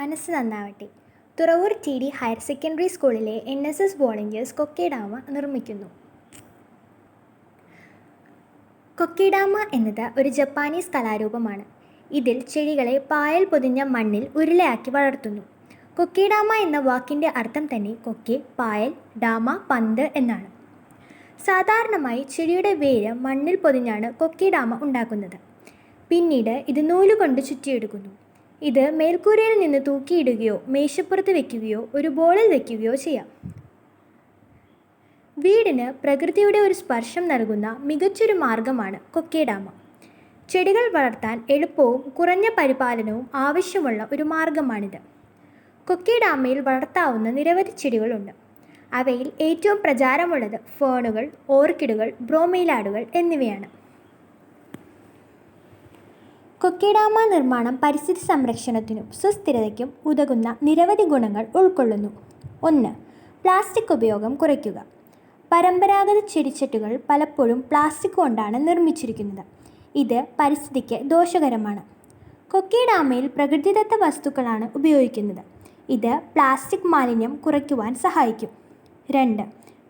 മനസ്സ് നന്നാവട്ടെ. Thuravoor T D higher secondary സ്കൂളിലെ N S S volunteers kokedama നിർമ്മിക്കുന്നു. കൊക്കേഡാമ എന്നത് ഒരു ജപ്പാനീസ് കലാരൂപമാണ്. ഇതിൽ ചെടികളെ പായൽ പൊതിഞ്ഞ മണ്ണിൽ ഉരുളയാക്കി വളർത്തുന്നു. കൊക്കേഡാമ എന്ന വാക്കിന്റെ അർത്ഥം തന്നെ കൊക്കെ പായൽ ഡാമ പന്ത് എന്നാണ്. സാധാരണമായി ചെടിയുടെ വേര് മണ്ണിൽ പൊതിഞ്ഞാണ് കൊക്കേഡാമ ഉണ്ടാക്കുന്നത്. പിന്നീട് ഇത് നൂലുകൊണ്ട് ചുറ്റിയെടുക്കുന്നു. ഇത് മേൽക്കൂരയിൽ നിന്ന് തൂക്കിയിടുകയോ മേശപ്പുറത്ത് വയ്ക്കുകയോ ഒരു ബോളിൽ വയ്ക്കുകയോ ചെയ്യാം. വീടിന് പ്രകൃതിയുടെ ഒരു സ്പർശം നൽകുന്ന മികച്ചൊരു മാർഗമാണ് കൊക്കേഡാമ. ചെടികൾ വളർത്താൻ എളുപ്പവും കുറഞ്ഞ പരിപാലനവും ആവശ്യമുള്ള ഒരു മാർഗമാണിത്. കൊക്കേഡാമയിൽ വളർത്താവുന്ന നിരവധി ചെടികളുണ്ട്. അവയിൽ ഏറ്റവും പ്രചാരമുള്ളത് ഫേണുകൾ ഓർക്കിഡുകൾ ബ്രോമെയിലാടുകൾ എന്നിവയാണ്. കൊക്കേഡാമ നിർമ്മാണം പരിസ്ഥിതി സംരക്ഷണത്തിനും സുസ്ഥിരതയ്ക്കും ഉതകുന്ന നിരവധി ഗുണങ്ങൾ ഉൾക്കൊള്ളുന്നു. ഒന്ന് പ്ലാസ്റ്റിക് ഉപയോഗം കുറയ്ക്കുക. പരമ്പരാഗത ചെടിച്ചട്ടുകൾ പലപ്പോഴും പ്ലാസ്റ്റിക് കൊണ്ടാണ് നിർമ്മിച്ചിരിക്കുന്നത്. ഇത് പരിസ്ഥിതിക്ക് ദോഷകരമാണ്. കൊക്കിഡാമയിൽ പ്രകൃതിദത്ത വസ്തുക്കളാണ് ഉപയോഗിക്കുന്നത്. ഇത് പ്ലാസ്റ്റിക് മാലിന്യം കുറയ്ക്കുവാൻ സഹായിക്കും. രണ്ട്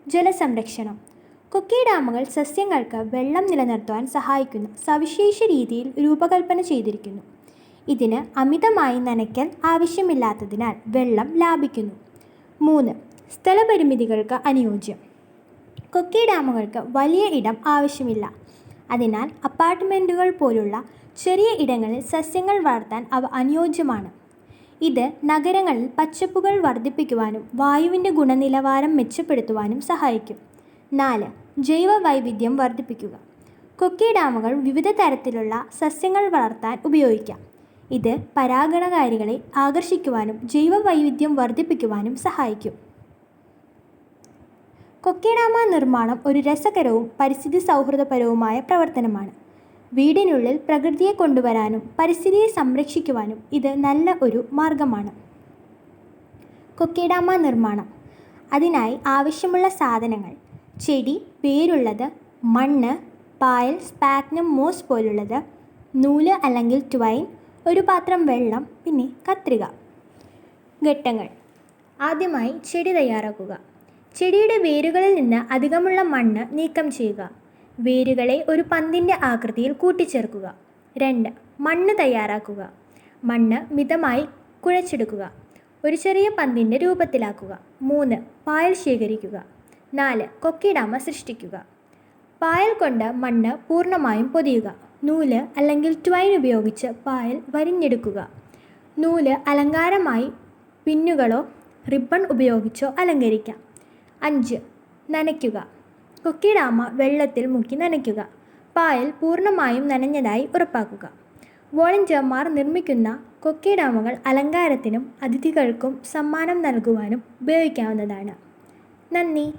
ജലസംരക്ഷണം. കൊക്കി ഡാമുകൾ സസ്യങ്ങൾക്ക് വെള്ളം നിലനിർത്തുവാൻ സഹായിക്കുന്ന. സവിശേഷ രീതിയിൽ രൂപകൽപ്പന ചെയ്തിരിക്കുന്നു. ഇതിന് അമിതമായി നനയ്ക്കൽ ആവശ്യമില്ലാത്തതിനാൽ വെള്ളം ലാഭിക്കുന്നു. മൂന്ന് സ്ഥലപരിമിതികൾക്ക് അനുയോജ്യം. കൊക്കി ഡാമുകൾക്ക് വലിയ ഇടം ആവശ്യമില്ല. അതിനാൽ അപ്പാർട്ട്മെന്റുകൾ പോലുള്ള ചെറിയ ഇടങ്ങളിൽ സസ്യങ്ങൾ വളർത്താൻ അവ അനുയോജ്യമാണ്. ഇത് നഗരങ്ങളിൽ പച്ചപ്പുകൾ വർദ്ധിപ്പിക്കുവാനും വായുവിന്റെ ഗുണനിലവാരം മെച്ചപ്പെടുത്തുവാനും സഹായിക്കും. നാല് ജൈവ വൈവിധ്യം വർദ്ധിപ്പിക്കുക. കൊക്കി ഡാമുകൾ വിവിധ തരത്തിലുള്ള സസ്യങ്ങൾ വളർത്താൻ ഉപയോഗിക്കാം. ഇത് പരാഗണകാരികളെ ആകർഷിക്കുവാനും ജൈവ വൈവിധ്യം വർദ്ധിപ്പിക്കുവാനും സഹായിക്കും. കൊക്കിഡാമ നിർമ്മാണം ഒരു രസകരവും പരിസ്ഥിതി സൗഹൃദപരവുമായ പ്രവർത്തനമാണ്. വീടിനുള്ളിൽ പ്രകൃതിയെ കൊണ്ടുവരാനും പരിസ്ഥിതിയെ സംരക്ഷിക്കുവാനും ഇത് നല്ല ഒരു മാർഗമാണ്. കൊക്കിഡാമ നിർമ്മാണം. അതിനായി ആവശ്യമുള്ള സാധനങ്ങൾ ചെടി വേരുള്ളത് മണ്ണ് പായൽ സ്പാഗ്നം മോസ് പോലുള്ളത് നൂൽ അല്ലെങ്കിൽ ട്വൈൻ ഒരു പാത്രം വെള്ളം പിന്നെ കത്രിക. ഘട്ടങ്ങൾ. ആദ്യമായി ചെടി തയ്യാറാക്കുക. ചെടിയുടെ വേരുകളിൽ നിന്ന് അധികമുള്ള മണ്ണ് നീക്കം ചെയ്യുക. വേരുകളെ ഒരു പന്തിന്റെ ആകൃതിയിൽ കൂട്ടിച്ചേർക്കുക. രണ്ട് മണ്ണ് തയ്യാറാക്കുക. മണ്ണ് മിതമായി കുഴച്ചെടുക്കുക. ഒരു ചെറിയ പന്തിന്റെ രൂപത്തിലാക്കുക. മൂന്ന് പായൽ ശേഖരിക്കുക. നാല് കൊക്കിടാമ സൃഷ്ടിക്കുക. പായൽ കൊണ്ട് മണ്ണ് പൂർണമായും പൊതിയുക. നൂൽ അല്ലെങ്കിൽ ട്വൈൻ ഉപയോഗിച്ച് പായൽ വരിഞ്ഞെടുക്കുക. നൂൽ അലങ്കാരമായി പിന്നുകളോ റിബൺ ഉപയോഗിച്ചോ അലങ്കരിക്കാം. അഞ്ച് നനയ്ക്കുക. കൊക്കിടാമ വെള്ളത്തിൽ മുക്കി നനയ്ക്കുക. പായൽ പൂർണമായും നനഞ്ഞതായി ഉറപ്പാക്കുക. വോളണ്ടിയർമാർ നിർമ്മിക്കുന്ന കൊക്കിഡാമുകൾ അലങ്കാരത്തിനും അതിഥികൾക്കും സമ്മാനം നൽകുവാനും ഉപയോഗിക്കാവുന്നതാണ്. നന്ദി.